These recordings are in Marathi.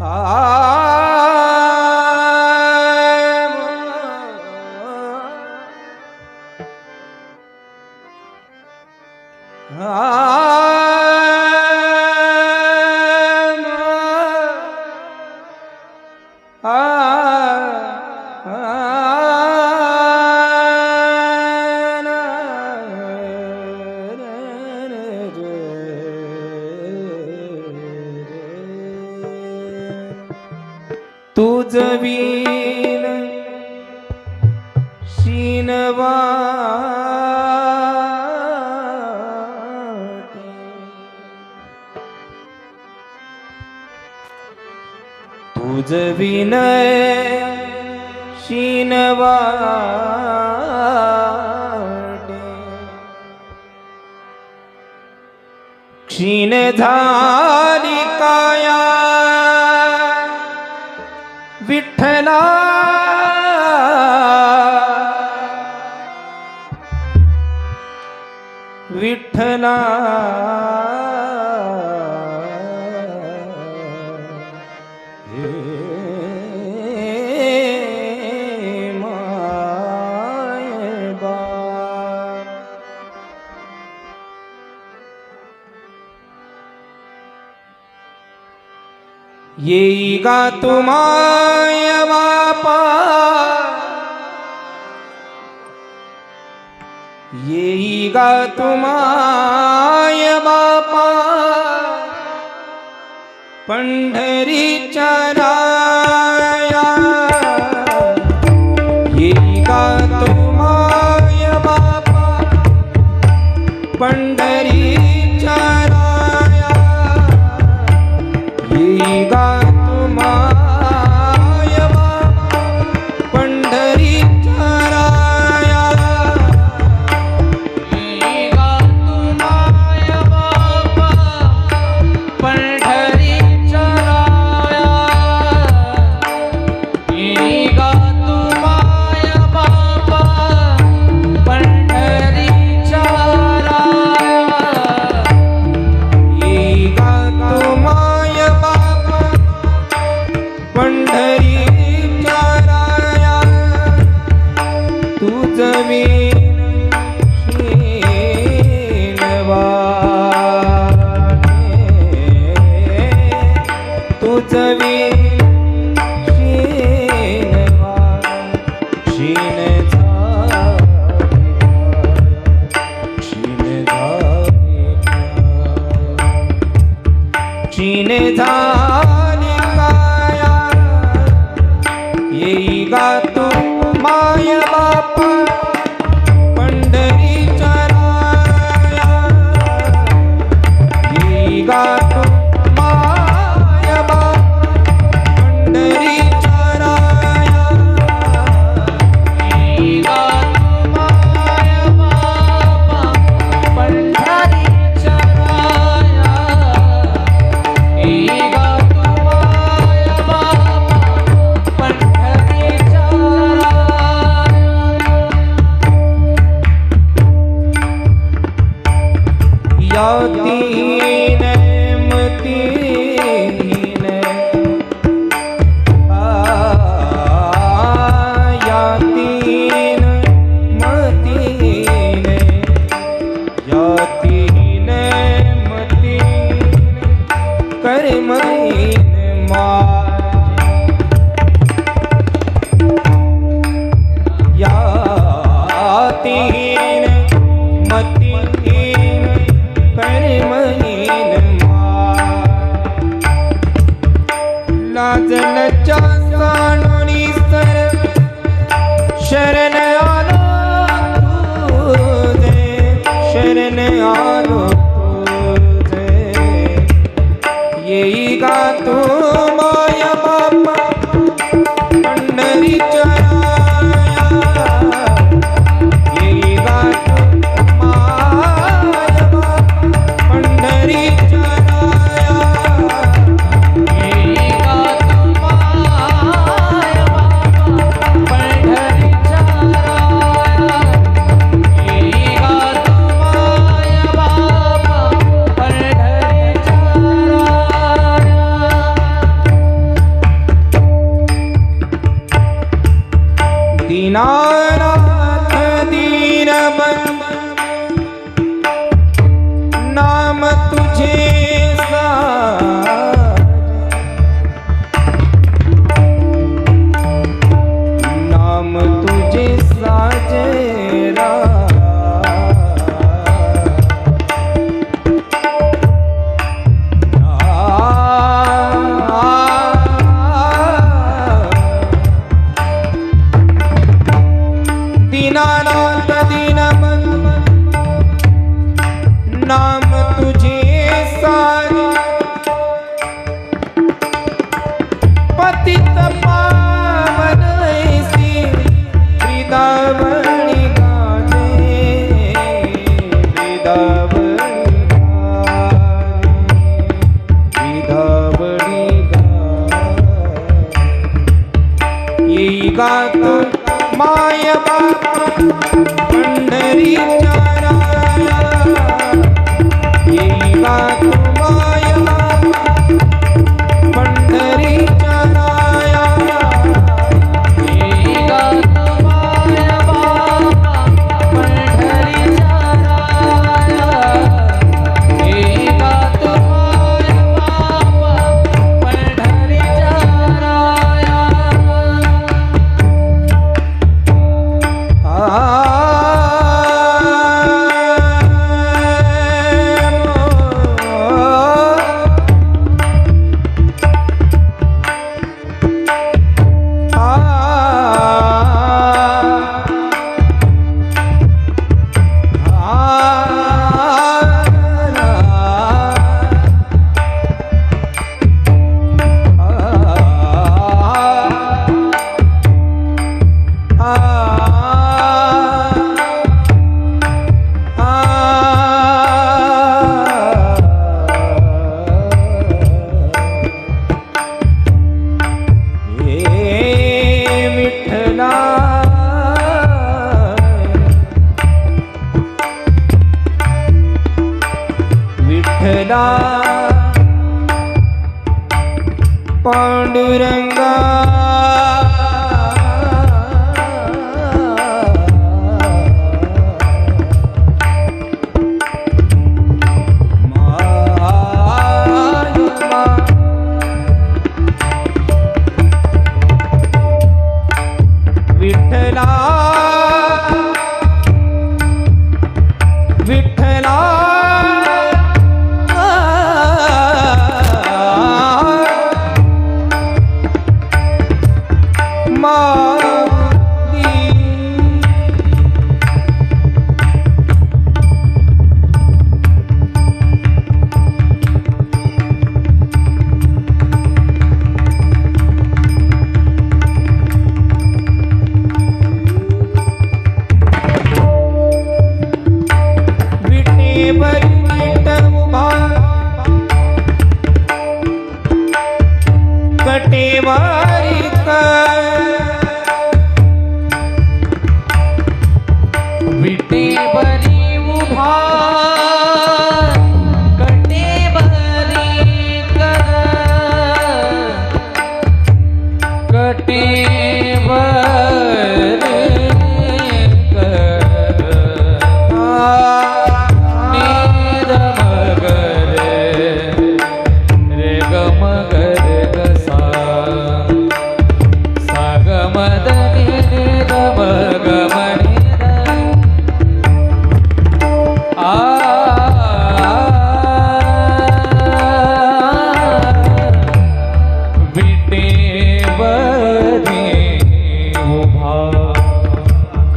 ah. ah, ah, ah तुझ वीन शिनवा तुझ विनय शिनवा क्षीण ਵਿਠਲਾ ਵਿਠਲਾ येई का तुम्हाय बापा येई का तुम्हाय बापा पंढरीच्या राया येई का तुम्हाय बापा पंढरीच्या राया येई का क्षीणे झाली माया येई गात এই ਦਾ ਪਾਂਡੁਰੰਗਾ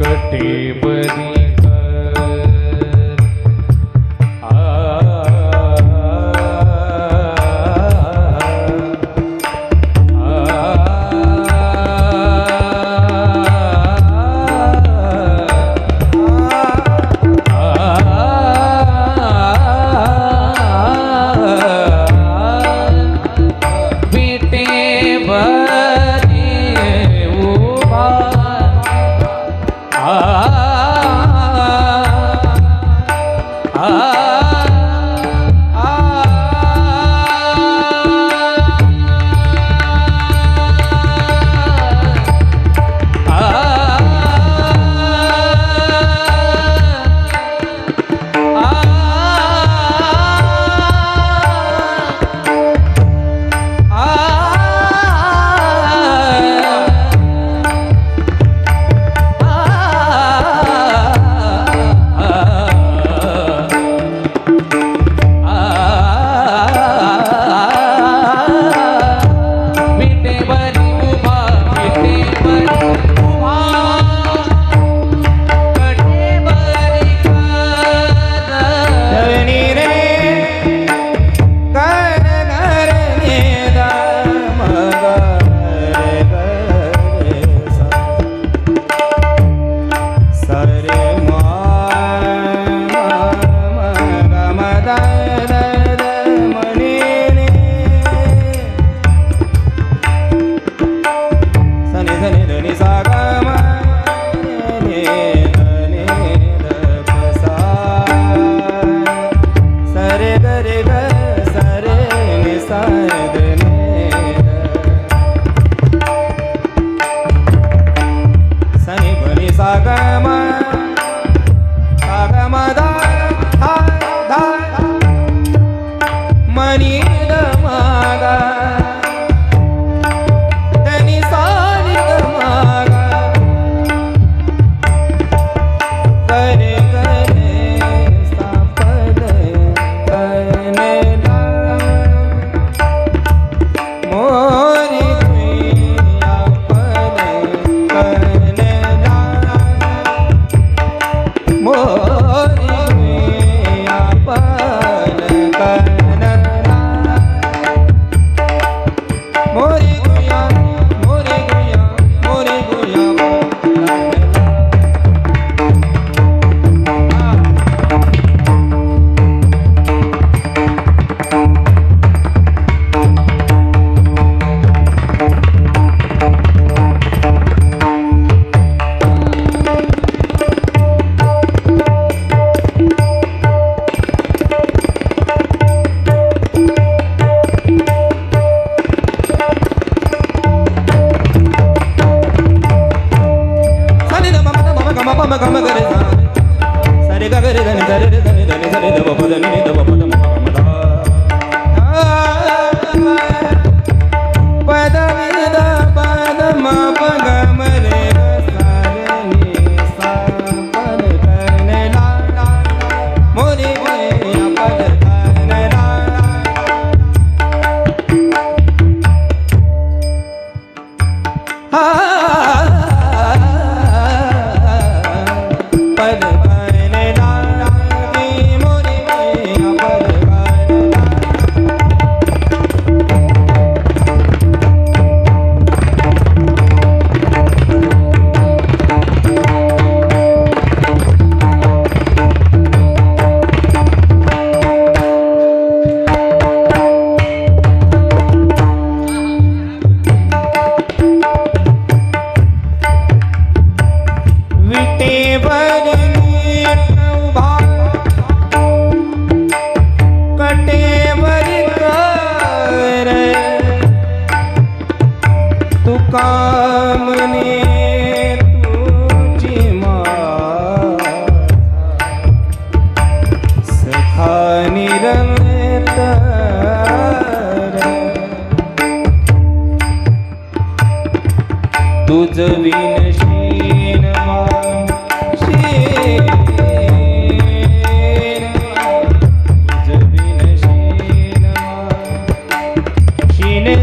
कटे कटिबनी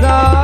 गंगा